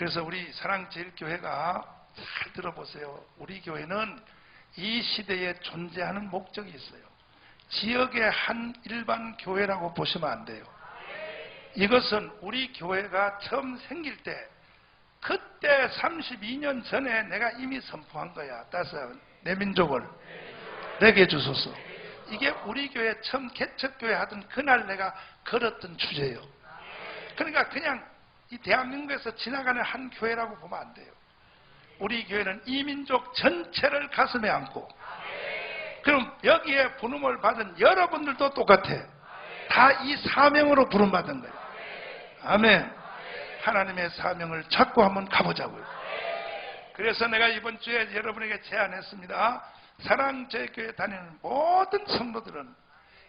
그래서 우리 사랑제일교회가 잘 들어보세요. 우리 교회는 이 시대에 존재하는 목적이 있어요. 지역의 한 일반 교회라고 보시면 안 돼요. 이것은 우리 교회가 처음 생길 때 그때 32년 전에 내가 이미 선포한 거야. 따서 내 민족을 내게 주소서. 이게 우리 교회 처음 개척교회 하던 그날 내가 걸었던 주제예요. 그러니까 그냥 이 대한민국에서 지나가는 한 교회라고 보면 안 돼요. 우리 교회는 이민족 전체를 가슴에 안고 그럼 여기에 부름을 받은 여러분들도 똑같아. 다 이 사명으로 부름받은 거예요. 아멘. 하나님의 사명을 찾고 한번 가보자고요. 그래서 내가 이번 주에 여러분에게 제안했습니다. 사랑제교회 다니는 모든 성도들은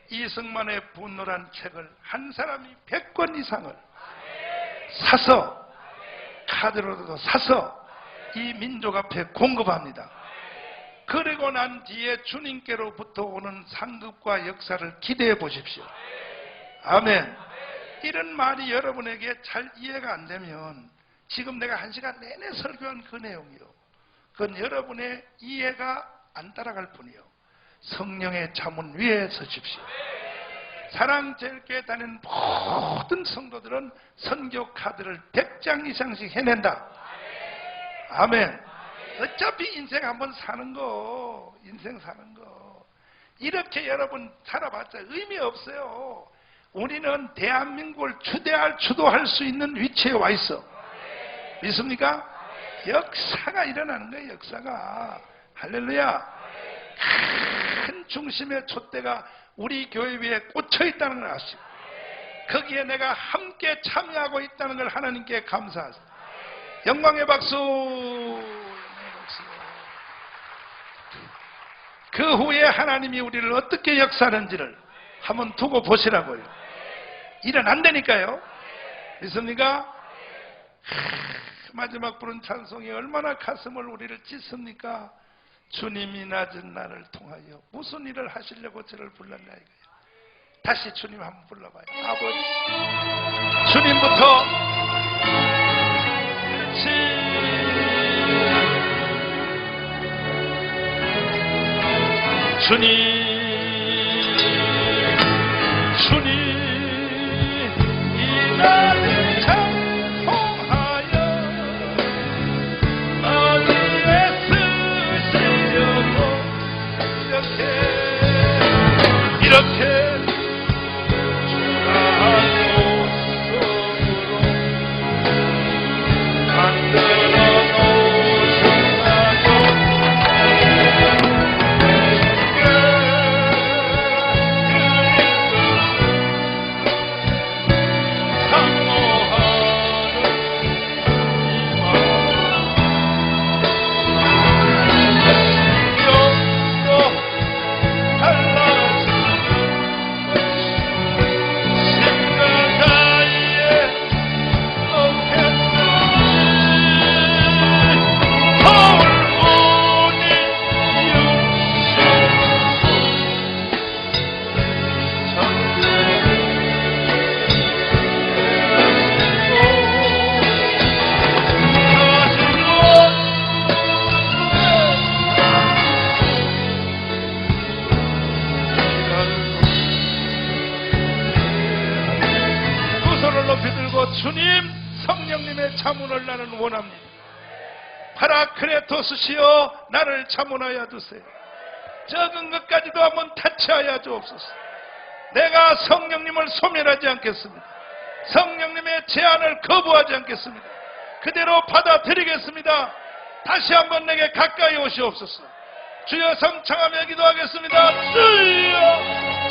이승만의 분노란 책을 한 사람이 100권 이상을 사서 카드로도 사서 이 민족 앞에 공급합니다. 그리고 난 뒤에 주님께로부터 오는 상급과 역사를 기대해 보십시오. 아멘. 이런 말이 여러분에게 잘 이해가 안 되면 지금 내가 한 시간 내내 설교한 그 내용이요. 그건 여러분의 이해가 안 따라갈 뿐이요. 성령의 자문 위에 서십시오. 사랑제일교회 다니는 모든 성도들은 선교 카드를 100장 이상씩 해낸다. 아멘. 어차피 인생 한번 사는 거, 인생 사는 거. 이렇게 여러분 살아봤자 의미 없어요. 우리는 대한민국을 추대할, 주도할 수 있는 위치에 와 있어. 믿습니까? 역사가 일어나는 거예요, 역사가. 할렐루야. 큰 중심의 촛대가 우리 교회 위에 꽂혀 있다는 걸 아시고, 거기에 내가 함께 참여하고 있다는 걸 하나님께 감사하세요. 영광의 박수! 그 후에 하나님이 우리를 어떻게 역사하는지를 한번 두고 보시라고요. 일은 안 되니까요. 믿습니까? 하, 마지막 부른 찬송이 얼마나 가슴을 우리를 찢습니까? 주님이 낮은 나를 통하여 무슨 일을 하시려고 저를 불렀나 이거예요. 다시 주님 한번 불러봐요. 아버지. 주님부터. 주님, 주님, 주님 성령님의 자문을 나는 원합니다. 파라크레토스시여 나를 자문하여 주세요. 적은 것까지도 한번 타치하여 주옵소서. 내가 성령님을 소멸하지 않겠습니다. 성령님의 제안을 거부하지 않겠습니다. 그대로 받아들이겠습니다. 다시 한번 내게 가까이 오시옵소서. 주여 성창하며 기도하겠습니다. 주여!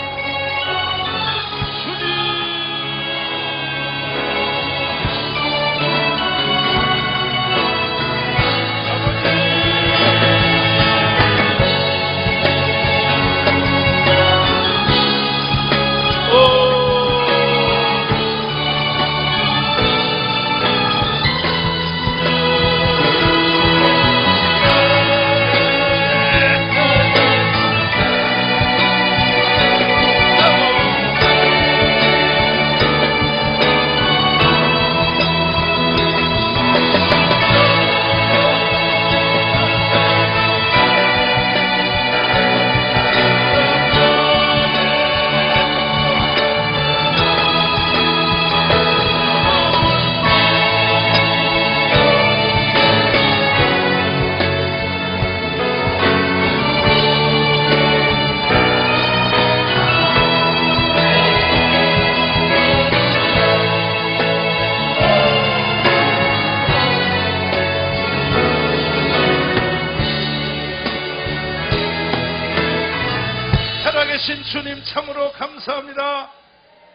주님 참으로 감사합니다.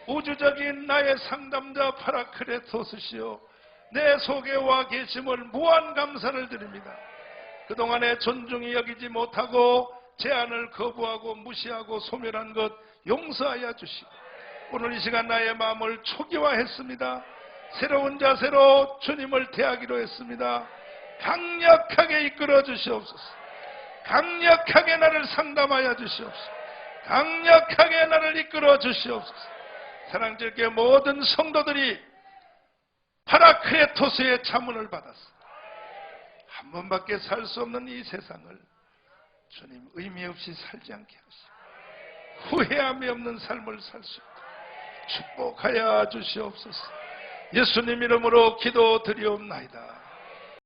우주적인 나의 상담자 파라크레토스시여 내 속에 와 계심을 무한 감사를 드립니다. 그동안에 존중이 여기지 못하고 제안을 거부하고 무시하고 소멸한 것 용서하여 주시고 오늘 이 시간 나의 마음을 초기화했습니다. 새로운 자세로 주님을 대하기로 했습니다. 강력하게 이끌어 주시옵소서. 강력하게 나를 상담하여 주시옵소서. 강력하게 나를 이끌어 주시옵소서. 사랑절교 모든 성도들이 파라크레토스의 자문을 받았어. 한 번밖에 살 수 없는 이 세상을 주님 의미 없이 살지 않게 하시고 후회함이 없는 삶을 살 수 있도록 축복하여 주시옵소서. 예수님 이름으로 기도 드리옵나이다.